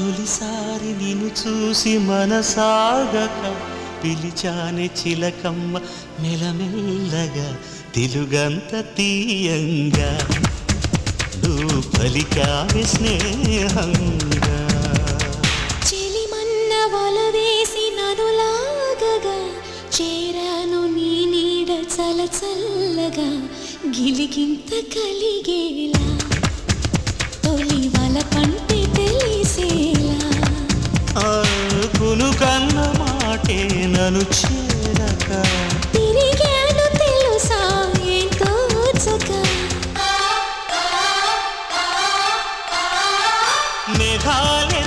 తొలిసారి నిన్ను చూసి మనసాగక పిలిచాని చిలకమ్మ మెలమెల్లగా తెలుగంత తీయంగా నువ్వు పలికావి స్నేహంగా. చెలిమన్న వల వేసి నన్ను చేరాను నీ నీడ చల చల్లగా గిలిగింత కలిగేలా. ఆకును కన్న మాటే నన్ను చేరక. తిరిగాను తెలుసా మేఘాలే